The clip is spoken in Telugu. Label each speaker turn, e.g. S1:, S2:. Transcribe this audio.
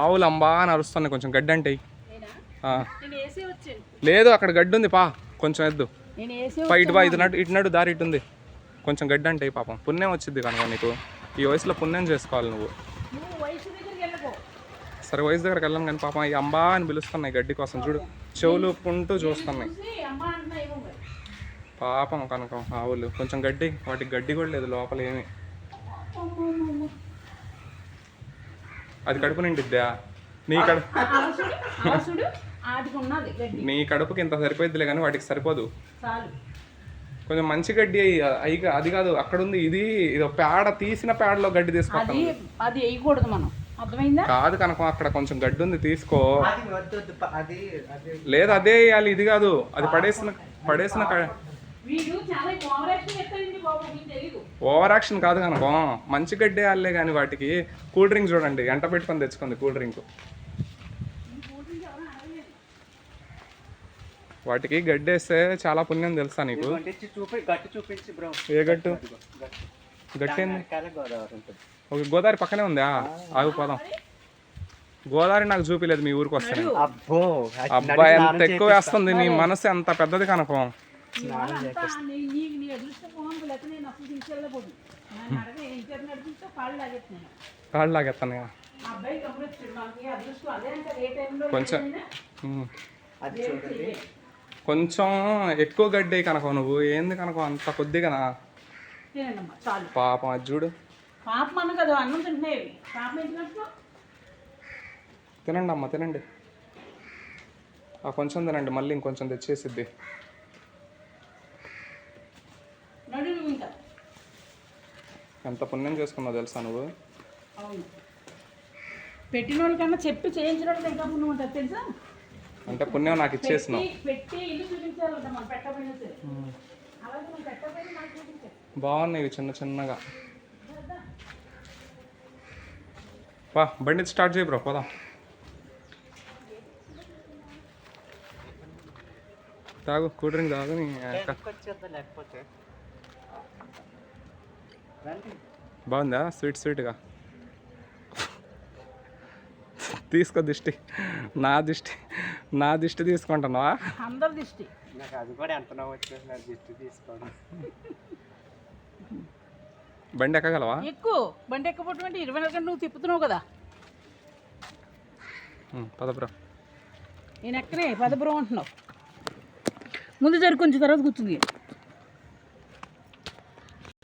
S1: ఆవులు అంబా అని అరుస్తున్నాయి. కొంచెం గడ్డి అంటే. లేదు అక్కడ గడ్డి ఉంది పా. కొంచెం ఎద్దు పా ఇటు బా ఇటు నడు ఇటు నడు దారి ఇటు ఉంది. కొంచెం గడ్డి అంటే పాపం. పుణ్యం వచ్చింది కనుక నీకు. ఈ వయసులో పుణ్యం చేసుకోవాలి నువ్వు. సరే వయసు దగ్గరికి వెళ్ళాం కానీ పాపం ఈ అంబా అని పిలుస్తున్నాయి గడ్డి కోసం. చూడు చెవులు పుంటూ చూస్తున్నాయి. పాపం కనుక ఆవులు. కొంచెం గడ్డి వాటికి గడ్డి కూడా లేదు లోపల ఏమి. అది కడుపు నిండిద్దా? నీ కడుపు నీ కడుపుకి ఇంత సరిపోయిద్దిలే కానీ వాటికి సరిపోదు.
S2: చాలు.
S1: కొంచెం మంచి గడ్డి అయ్యి అయి అది కాదు అక్కడ ఉంది ఇది ఇది పేడ తీసిన పేడలో గడ్డి తీసుకుంటాం
S2: అది అది వేయకూడదు మనం. అర్థమైందా?
S1: కాదు కనుక అక్కడ కొంచెం గడ్డి ఉంది తీసుకో.
S3: అది వద్దు వద్దు, ప- అది అది
S1: లేదు అదే వేయాలి ఇది కాదు. అది పడేసిన పడేసిన క-
S2: వీడు చాలా ఓవరాక్షన్ చేస్తాడండి బాబు మీకు తెలియదు
S1: ఓవర్ యాక్షన్ కాదు కనుక మంచి గడ్డి వేయాలే కానీ వాటికి కూల్ డ్రింక్ చూడండి ఎంట పెట్టుకొని తెచ్చుకుంది కూల్ డ్రింక్. వాటికి గడ్డి వేస్తే చాలా పుణ్యం తెలుసా నీకు?
S3: వంటించి చూపి గట్టి చూపించి బ్రో.
S1: ఏ గట్టు? ఒక గోదావరి పక్కనే ఉందా? ఆగు పోదాం. గోదావరి నాకు చూపిలేదు మీ ఊరికి వస్తాను.
S3: అబ్బో
S1: అబ్బాయి ఎంత ఎక్కువ వేస్తుంది నీ మనసు ఎంత పెద్దది కనుక.
S2: నీకు నీ అదృష్టం మోహన్ లేకపోతే నేను అసలు తీసుకెళ్ళబోదు నన్ను అడగ ఏం చేత నడిపిస్తే కాళ్ళు లాగెత్తున్నాను
S1: కాళ్ళు లాగెత్తాను
S2: ఆ అబ్బాయి గమనించాడు మాకు ఈ అదృష్టం అదే అంటే ఏ టైంలో
S1: కొంచెం.
S3: అది చూడండి.
S1: కొంచెం ఎక్కువ గడ్డి కనుక నువ్వు. ఏంది కనుక అంత
S2: తినండమ్మా చాలు.
S1: పాపం అది చూడు.
S2: పాపం అన్న కదా అన్నం తింటున్నాయి పాపం ఏంటంటే
S1: తినండి అమ్మ తినండి. ఆ కొంచెం తినండి మళ్ళీ ఇంకొంచెం తెచ్చేసిద్ది
S2: నడు నువ్వు ఇంకా
S1: ఎంత పుణ్యం చేసుకున్నావు తెలుసా నువ్వు?
S2: అవును. పెట్టిన వాళ్ళకన్నా చెప్పి చేయించిన వాళ్ళకి ఇంకా పుణ్యం ఉంటుంది తెలుసా?
S1: అంటే పుణ్యం నాకు ఇచ్చేసినావు.
S2: పెట్టి- పెట్టి ఇల్లు చూపించాలంట మనం పెట్టకపోయినా సరే అలాగే మనం పెట్టకపోయినా నాకు చూపించాలి.
S1: బాగున్నాయి ఇవి చిన్న చిన్నగా. వా బండి స్టార్ట్ చేయి బ్రో పోదాం. తాగు కూల్ డ్రింక్ తాగు
S3: లేకపోతే?
S1: బాగుందా? స్వీట్ స్వీట్గా? తీసుకో దిష్టి. నా దిష్టి నా దిష్టి తీసుకుంటున్నావా?
S2: అందరి దిష్టి.
S3: నాకు అది కూడా ఎంత నవ్వు వచ్చేసి నాకు దిష్టి తీసుకోవడం
S1: బండి ఎక్కగలవా?
S2: ఎక్కువ. బండి ఎక్కబోటు అంటే ఇరవై నాలుగు గంటలు నువ్వు తిప్పుతున్నావు కదా.
S1: ఉమ్, పద బ్రో.
S2: నేను ఎక్కనే పదపురం అంటున్నావు. ముందు జరి కొంచెం తర్వాత కూర్చుంది.